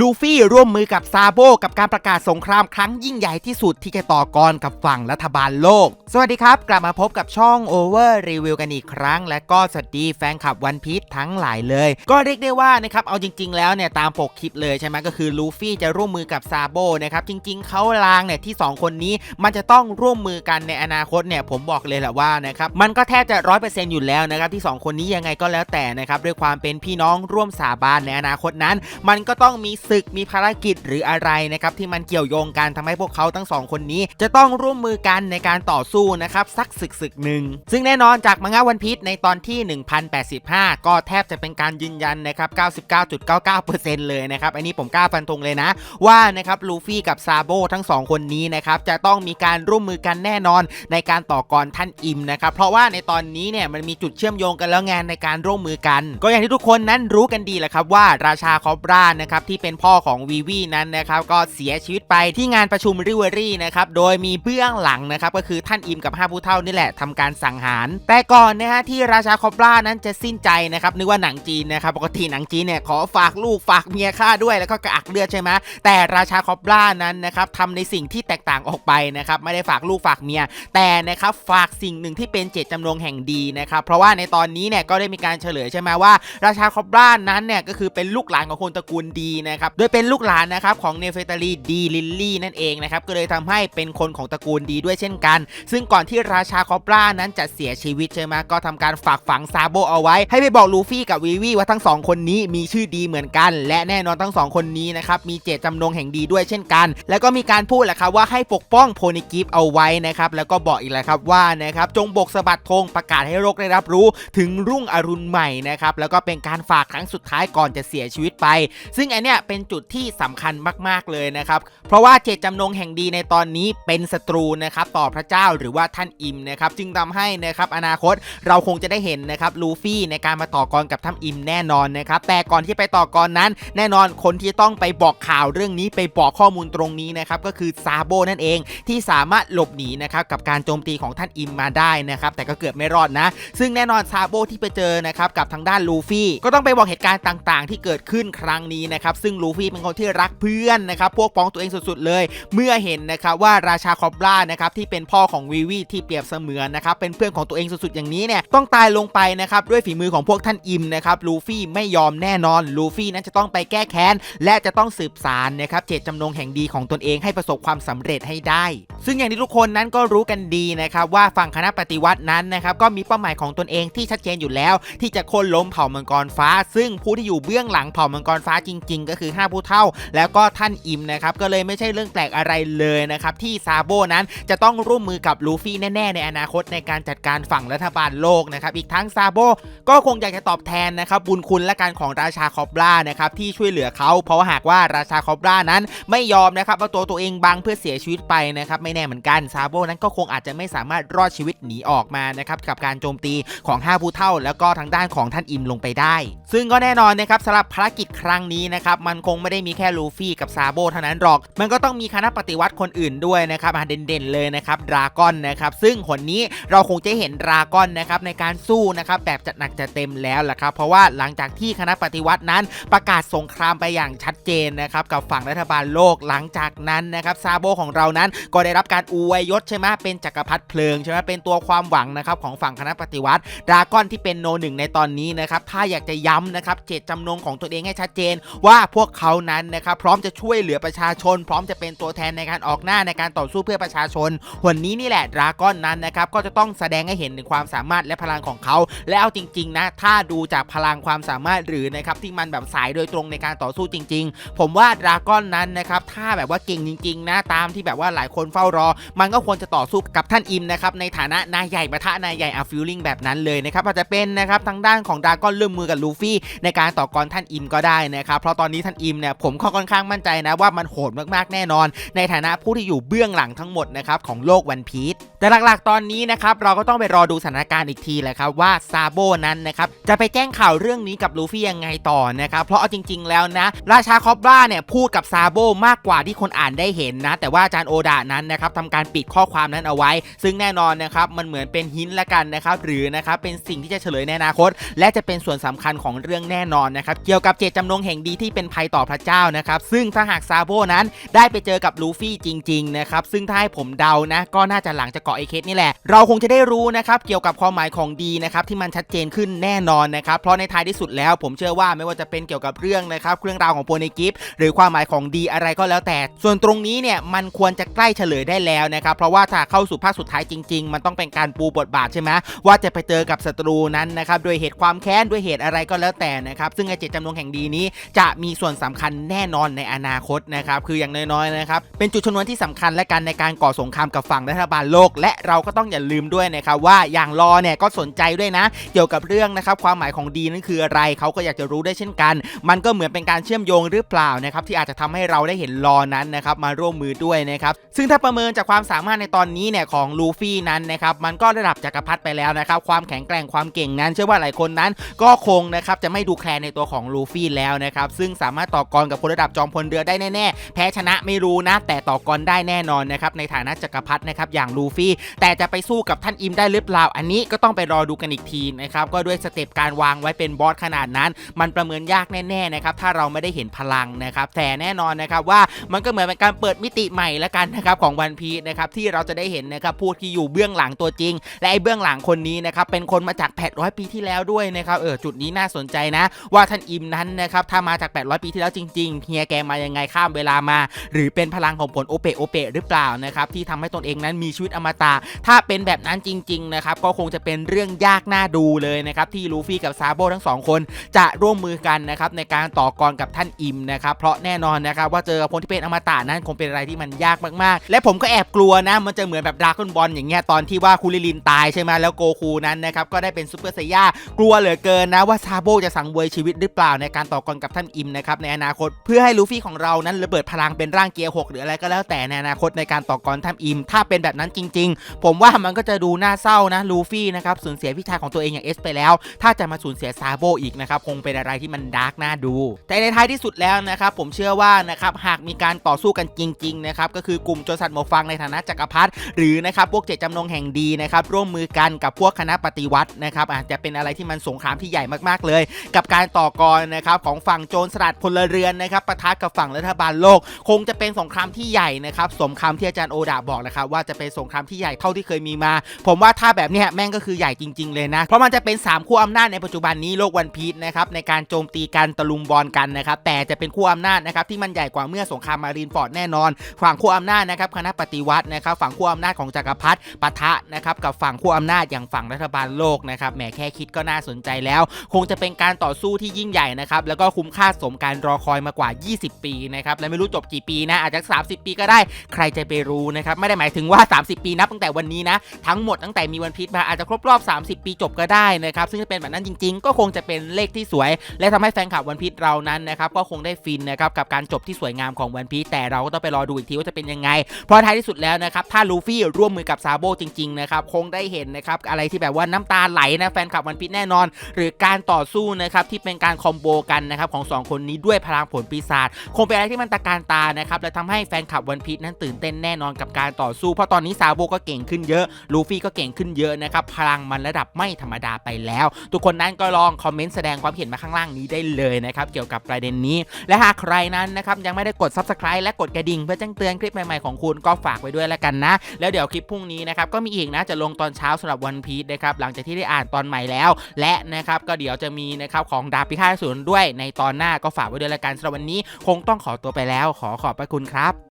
ลูฟี่ร่วมมือกับซาโบกับการประกาศสงครามครั้งยิ่งใหญ่ที่สุดที่จะต่อกรกับฝั่งรัฐบาลโลก สวัสดีครับ กลับมาพบกับช่อง Over Review กันอีกครั้ง และก็สวัสดีแฟนคลับวันพี e ทั้งหลายเลย ก็เรียกได้ว่านะครับเอาจริง ๆ แล้วเนี่ยตามปกคลิปเลยใช่ไหมก็คือลูฟี่จะร่วมมือกับซาโบนะครับจริง ๆเขาลางเนี่ยที่ 2 คนนี้มันจะต้องร่วมมือกันในอนาคตเนี่ยผมบอกเลยแหละว่านะครับมันก็แทบจะร้อยเปอร์เซ็นต์อยู่แล้วนะครับที่ 2 คนนี้ยังไงก็แล้วแต่นะครับด้วยความเป็นพี่น้องร่วมสาบานในอนาคตนั้น มันก็ต้องมีศึกมีภารกิจหรืออะไรนะครับที่มันเกี่ยวโยงกันทำให้พวกเขาทั้งสองคนนี้ จะต้องร่วมมือกันในการต่อสู้นะครับสักศึกศึกหนึ่งซึ่งแน่นอนจากมังงะวันพีชในตอนที่ 1085 ก็แทบจะเป็นการยืนยันนะครับ 99.99%เลยนะครับอันนี้ผมกล้าฟันธงเลยนะ ว่านะครับลูฟี่กับซาโบทั้งสองคนนี้นะครับจะต้องมีการร่วมมือกันแน่นอนในการต่อกรท่านอิมนะครับเพราะว่าในตอนนี้เนี่ยมันมีจุดเชื่อมโยงกันแล้วงานในการร่วมมือกัน ก็อย่างที่ทุกคนนั้นรู้กันดีแหละครับว่าราชาคอบรานะครับที่เป็นพ่อของวีวีนั้นนะครับก็เสียชีวิตไปที่งานประชุมริเวอรี่นะครับโดยมีเบื้องหลังนะครับก็คือท่านอิมกับห้าผู้เท่านี่แหละทำการสังหาร แต่ก่อนนะฮะที่ราชาคอบรานั้นจะสิ้นใจนะครับนึกว่าหนังจีนนะครับปกติหนังจีนเนี่ยขอฝากลูกฝากเมียฆ่าด้วยแล้วก็กระอักเลือดใช่ไหมแต่ราชาคอบรานั้นนะครับทำในสิ่งที่แตกต่างออกไปนะครับไม่ได้ฝากลูกฝากเมีย แต่นะครับฝากสิ่งหนึ่งที่เป็นเจตจำนงแห่งดีนะครับเพราะว่าในตอนนี้เนี่ยก็ได้มีการเฉลยใช่ไหมว่า ราชาคอบรานั้นเนี่ยก็คือเป็นลูกหลานของคนตระกูลดีนะครับโดยเป็นลูกหลานนะครับของเนเฟตาลีดีลิลลี่นั่นเองนะครับ ก็เลยทำให้เป็นคนของตระกูลดีด้วยเช่นกัน ซึ่งก่อนที่ราชาคอบรานั้นจะเสียชีวิตใช่ไหมก็ทำการฝากฝังซาโบเอาไว้ ให้ไปบอกลูฟี่กับวีวีว่าทั้งสองคนนี้มีชื่อดีเหมือนกัน และแน่นอนทั้งสองคนนี้นะครับมีเจตจำนงแห่งดีด้วยเช่นกัน แล้วก็มีการพูดแหละครับว่าให้ปกป้องโพนิกิฟเอาไว้นะครับแล้วก็บอกอีกแหละครับว่านะครับจงบกสะบัดธงประกาศให้โลกได้รับรู้ถึงรุ่งอรุณใหม่นะครับแล้วก็เป็นการฝากครั้งสุดท้ายก่อนจะเสียชีวิตไป ซึ่งอันเนี้ยเป็นจุดที่สำคัญมาก ๆ เลยนะครับ เพราะว่าเจตจำนงแห่งดีในตอนนี้เป็นศัตรูนะครับต่อพระเจ้าหรือว่าท่านอิมนะครับจึงทำให้นะครับอนาคตเราคงจะได้เห็นนะครับลูฟี่ในการมาต่อกรกับท่านอิมแน่นอนนะครับแต่ก่อนที่ไปต่อกรนั้น แน่นอนคนที่ต้องไปบอกข่าวเรื่องนี้ไปบอกข้อมูลตรงนี้นะครับก็คือซาโบนั่นเองที่สามารถหลบหนีนะครับกับการโจมตีของท่านอิมมาได้นะครับแต่ก็เกือบไม่รอดนะ ซึ่งแน่นอนซาโบที่ไปเจอนะครับกับทางด้านลูฟี่ก็ต้องไปบอกเหตุการณ์ต่าง ๆ ที่เกิดขึ้นครั้งนี้นะครับซึ่งลูฟี่เป็นคนที่รักเพื่อนนะครับพวกพ้องตัวเองสุดๆเลย เมื่อเห็นนะครับว่าราชาคอบรานะครับที่เป็นพ่อของวีวีที่เปรียบเสมือนนะครับเป็นเพื่อนของตัวเองสุดๆอย่างนี้เนี่ยต้องตายลงไปนะครับด้วยฝีมือของพวกท่านอิมนะครับลูฟี่ไม่ยอมแน่นอนลูฟี่นั้นจะต้องไปแก้แค้น และจะต้องสืบสารนะครับเจตจำนงแห่งดีของตนเองให้ประสบความสำเร็จให้ได้ ซึ่งอย่างที่ทุกคนนั้นก็รู้กันดีนะครับว่าฝั่งคณะปฏิวัตินั้นนะครับก็มีเป้าหมายของตนเองที่ชัดเจนอยู่แล้ว ที่จะโค่นล้มเผ่ามังกรฟ้า ซึ่งผู้ที่อยู่เบื้องหลังเผ่ามังกรฟ้าจริง ๆ ก็คือ5 ผู้เท่า แล้วก็ท่านอิมนะครับก็เลยไม่ใช่เรื่องแปลกอะไรเลยนะครับที่ซาโบนั้นจะต้องร่วมมือกับลูฟี่แน่ๆ ในอนาคตในการจัดการฝั่งรัฐบาลโลกนะครับอีกทั้งซาโบก็คงอยากจะตอบแทนนะครับบุญคุณและการของราชาคอบรานะครับที่ช่วยเหลือเขา เพราะหากว่าราชาคอบรานั้นไม่ยอมนะครับเอาตัวตัวเองบังเพื่อเสียชีวิตไปนะครับไม่แน่เหมือนกันซาโบนั้นก็คงอาจจะไม่สามารถรอดชีวิตหนีออกมานะครับกับการโจมตีของ 5 ผู้เท่า แล้วก็ทางด้านของท่านอิมลงไปได้ ซึ่งก็แน่นอนนะครับสำหรับภารกิจครั้งนี้นะครับมันคงไม่ได้มีแค่ลูฟี่กับซาโบเท่านั้นหรอก มันก็ต้องมีคณะปฏิวัติคนอื่นด้วยนะครับอะเด่นๆเลยนะครับดราก้อนนะครับซึ่งหนนี้เราคงจะเห็นดราก้อนนะครับในการสู้นะครับแบบจัดหนักจัดเต็มแล้วแหละครับเพราะว่าหลังจากที่คณะปฏิวัตินั้นประกาศสงครามไปอย่างชัดเจนนะครับกับฝั่งรัฐบาลโลกหลังจากนั้นนะครับซาโบของเรานั้นก็ได้รับการอวยยศใช่ไหมเป็นจักรพรรดิเพลิงใช่ไหมเป็นตัวความหวังนะครับของฝั่งคณะปฏิวัติดราก้อนที่เป็นโนหนึ่งในตอนนี้นะครับถ้าอยากจะย้ำนะครับเจตจำนงของตัวเองให้ชัดเจน ว่าพวกเขานั้นนะครับพร้อมจะช่วยเหลือประชาชน พร้อมจะเป็นตัวแทนในการออกหน้าในการต่อสู้เพื่อประชาชนวันนี้นี่แหละดราก้อนนั้นนะครับก็จะต้องแสดงให้เห็นถึงความสามารถและพลังของเขาและเอาจริง ๆ นะ ถ้าดูจากพลังความสามารถหรือนะครับที่มันแบบสายโดยตรงในการต่อสู้จริง ๆ ผมว่าดราก้อนนั้นนะครับถ้าแบบว่าเก่งจริง ๆ นะตามที่แบบว่าหลายคนเฝ้ารอ มันก็ควรจะต่อสู้กับท่านอิมนะครับในฐานะนายใหญ่ประทะนายใหญ่อะฟิลลิ่งแบบนั้นเลยนะครับอาจจะเป็นนะครับทางด้านของดราก้อนเริ่มมือกับลูฟี่ในการต่อกรท่านอิมก็ได้นะครับเพราะตอนนี้ท่านอิมเนี่ยผมก็ค่อนข้างมั่นใจนะว่ามันโหดมากๆแน่นอน ในฐานะผู้ที่อยู่เบื้องหลังทั้งหมดนะครับของโลกวันพีชแต่หลักๆ ตอนนี้นะครับเราก็ต้องไปรอดูสถานการณ์อีกทีแหละครับว่าซาโบนั้นนะครับจะไปแจ้งข่าวเรื่องนี้กับลูฟี่ยังไงต่อนะครับเพราะเอาจริง ๆ แล้วนะราชาคอบราเนี่ยพูดกับซาโบมากกว่าที่คนอ่านได้เห็นนะ แต่ว่าอาจารย์โอดานั้นนะครับทำการปิดข้อความนั้นเอาไว้ ซึ่งแน่นอนนะครับมันเหมือนเป็นหินละกันนะครับหรือนะครับเป็นสิ่งที่จะเฉลยในอนาคต และจะเป็นส่วนสำคัญของเรื่องแน่นอนนะครับเกี่ยวกับเจตจำนงแห่งดีที่เป็นภัยต่อพระเจ้านะครับซึ่งถ้าหากซาโบนั้นได้ไปเจอกับลูฟี่จริงๆนะครับซึ่งถ้าให้ผมเดานะก็น่าจะหลังจากเกาะไอเคสนี่แหละ เราคงจะได้รู้นะครับเกี่ยวกับความหมายของดีนะครับที่มันชัดเจนขึ้นแน่นอนนะครับเพราะในท้ายที่สุดแล้ว ผมเชื่อว่าไม่ว่าจะเป็นเกี่ยวกับเรื่องนะครับเรื่องราวของโพเนกิฟหรือความหมายของดีอะไรก็แล้วแต่ ส่วนตรงนี้เนี่ยมันควรจะใกล้เฉลยได้แล้วนะครับเพราะว่าถ้าเข้าสู่ภาคสุดท้ายจริง ๆ มันต้องเป็นการปูบทบาทใช่ไหมว่าจะไปเจอกับศัตรูนั้นนะครับโดยเหตุความแค้นด้วยเหตุอะไรก็แล้วแต่นะครับซึ่งไอเจตจำนงแห่งดีนี้ จะมีส่วนสำคัญแน่นอนในอนาคตนะครับคืออย่างน้อยๆนะครับเป็นจุดชนวนที่สำคัญและกันในการก่อสงครามกับฝั่งรัฐบาลโลกและเราก็ต้องอย่าลืมด้วยนะครับว่าอย่างรอเนี่ยก็สนใจด้วยนะ เกี่ยวกับเรื่องนะครับความหมายของดีนั่นคืออะไรเขาก็อยากจะรู้ได้เช่นกัน มันก็เหมือนเป็นการเชื่อมโยงหรือเปล่านะครับที่อาจจะทำให้เราได้เห็นรอนั้นนะครับมาร่วมมือด้วยนะครับซึ่งถ้าประเมินจากความสามารถในตอนนี้เนี่ยของลูฟี่นั้นนะครับมันก็ระดับจักรพรรดิไปแล้วนะครับความแข็งแกร่งความเก่งนั้น เชื่อว่าหลายคนนั้น ก็คงนะครับจะไม่ดูแคลนในตัวของลูฟี่แล้วนะครับซึ่งสามารถต่อกรกับคนระดับจอมพลเรือได้แน่ๆแพ้ชนะไม่รู้นะแต่ต่อกรได้แน่นอนนะครับในฐานะจักรพรรดินะครับอย่างลูฟี่แต่จะไปสู้กับท่านอิมได้หรือเปล่า อันนี้ก็ต้องไปรอดูกันอีกทีนะครับก็ด้วยสเต็ปการวางไว้เป็นบอสขนาดนั้น มันประเมินยากแน่ๆนะครับถ้าเราไม่ได้เห็นพลังนะครับแต่แน่นอนนะครับว่ามันก็เหมือนเป็นการเปิดมิติใหม่ละกันนะครับของวันพีนะครับที่เราจะได้เห็นนะครับผู้ที่อยู่เบื้องหลังตัวจริง และไอ้เบื้องหลังคนนี้นะครับเป็นคนมาจาก800ปีที่แล้วด้วยนะครับเออจุดนี้น่าสนใจนะ ว่าท่านอิมนั้นนะครับถ้ามาจาก 800 ปีที่แล้วจริงๆเฮียแกมายังไงข้ามเวลามา หรือเป็นพลังของผลโอเปโอเปหรือเปล่านะครับที่ทำให้ตนเองนั้นมีชีวิตอมตะถ้าเป็นแบบนั้นจริงๆนะครับก็คงจะเป็นเรื่องยากน่าดูเลยนะครับที่ลูฟี่กับซาโบทั้งสองคนจะร่วมมือกันนะครับในการต่อกรกับท่านอิมนะครับเพราะแน่นอนนะครับว่าเจอคนที่เป็นอมตะนั้นคงเป็นอะไรที่มันยากมากๆ และผมก็แอบกลัวนะมันจะเหมือนแบบดราก้อนบอลอย่างเงี้ยตอนที่ว่าคูริลินตายใช่ไหมแล้วโกคูนั้นนะครับก็ได้เป็นซูเปอร์ไซย่ากลัวเหลือเกินนะว่าซาโบจะสังเวยชีวิตหรือเปล่าในการต่อกรกับท่านอิมนะครับในอนาคตเพื่อให้ลูฟี่ของเรานั้นระเบิดพลังเป็นร่างเกียร์หกหรืออะไรก็แล้วแต่ในอนาคตในการต่อกรท่านอิม ถ้าเป็นแบบนั้นจริงๆ ผมว่ามันก็จะดูน่าเศร้านะลูฟี่นะครับสูญเสียพี่ชายของตัวเองอย่างเอสไปแล้ว ถ้าจะมาสูญเสียซาโบอีกนะครับคงเป็นอะไรที่มันดาร์กน่าดู แต่ในท้ายที่สุดแล้วนะครับผมเชื่อว่านะครับหากมีการต่อสู้กันจริงๆนะครับก็คือกลุ่มโจรสัตว์หมฟางในฐานะจักรพรรดิหรือนะครับพวกเจตจำนงแห่งดีนะครับร่วมมือกันกับพวกคณะปฏิวัตินะครับอาจจะเป็นอะไรที่มันสงครามที่ใหญ่มากๆเลย กับการต่อกรนะครับของฝั่งโจรสลัดพลเรือนนะครับปะทะกับฝั่งรัฐบาลโลก คงจะเป็นสงครามที่ใหญ่นะครับสมคำที่อาจารย์โอดาบอกนะครับว่าจะเป็นสงครามที่ใหญ่เท่าที่เคยมีมา ผมว่าถ้าแบบนี้แม่งก็คือใหญ่จริง ๆ เลยนะ เพราะมันจะเป็น3ขั้วอำนาจในปัจจุบันนี้โลกวันพีชนะครับในการโจมตีกันตะลุมบอลกันนะครับแต่จะเป็นขั้วอำนาจนะครับที่มันใหญ่กว่าเมื่อสงครามมารีนฟอร์ดแน่นอนฝั่งขั้วอำนาจนะครับคณะปฏิวัตินะครับฝั่งขั้วอำนาจของจักรพรรดิปะทะนะครับกับฝั่งขั้วอำนาจอย่างฝั่งรัฐบาลโลกนะครับแหมแค่คิดก็น่าสนใจแล้ว คงจะเป็นการต่อสู้ที่ยิ่งใหญ่นะครับแล้วก็คุ้มค่าสมการรอคอยมากว่า 20 ปีนะครับและไม่รู้จบกี่ปีนะอาจจะ 30 ปีก็ได้ใครจะไปรู้นะครับไม่ได้หมายถึงว่า 30 ปีนับตั้งแต่วันนี้นะทั้งหมดตั้งแต่มีวันพีชมาอาจจะครบรอบ 30 ปีจบก็ได้นะครับซึ่งจะเป็นแบบนั้นจริง ๆ ก็คงจะเป็นเลขที่สวย และทำให้แฟนคลับวันพีชเรานั้นนะครับก็คงได้ฟินนะครับกับการจบที่สวยงามของวันพีชแต่เราก็ต้องไปรอดูอีกทีว่าจะเป็นยังไง เพราะท้ายที่สุดแล้วนะครับถ้าลูฟี่ร่วมมือกับซาโบจริงๆนะครับคงได้เห็นนะครับอะไรที่แบบว่าน้ำตาไหลนะแฟนคลับวันพีชแน่นอน หรือการต่อสู้นะครับที่เป็นการคอมโบกันนะครับของสองคนนี้ด้วยพลังผลปีศาจคงเป็นอะไรที่มันตะการตานะครับและทำให้แฟนคลับวันพีชนั้นตื่นเต้นแน่นอนกับการต่อสู้เพราะตอนนี้ซาโบกเก่งขึ้นเยอะ ลูฟี่ก็เก่งขึ้นเยอะนะครับ พลังมันระดับไม่ธรรมดาไปแล้ว ทุกคนนั้นก็ลองคอมเมนต์แสดงความเห็นมาข้างล่างนี้ได้เลยนะครับ เกี่ยวกับประเด็นนี้ และหากใครนั้นนะครับยังไม่ได้กด subscribe และกดกระดิ่งเพื่อแจ้งเตือนคลิปใหม่ๆของคุณก็ฝากไว้ด้วยแล้วกันนะ แล้วเดี๋ยวคลิปพรุ่งนี้นะครับก็มีอีกนะจะลงตอนเช้าสำหรับวันพีชนะครับหลังจากที่ได้อ่านตอนใหม่แล้ว และนะครับก็เดี๋ยวจะมีนะครับของดาบพิฆาตอสูรด้วยในตอนหน้าก็ฝากไว้ด้วยแล้วกันสำหรับวันนี้ คงต้องขอตัวไปแล้ว ขอขอบพระคุณครับ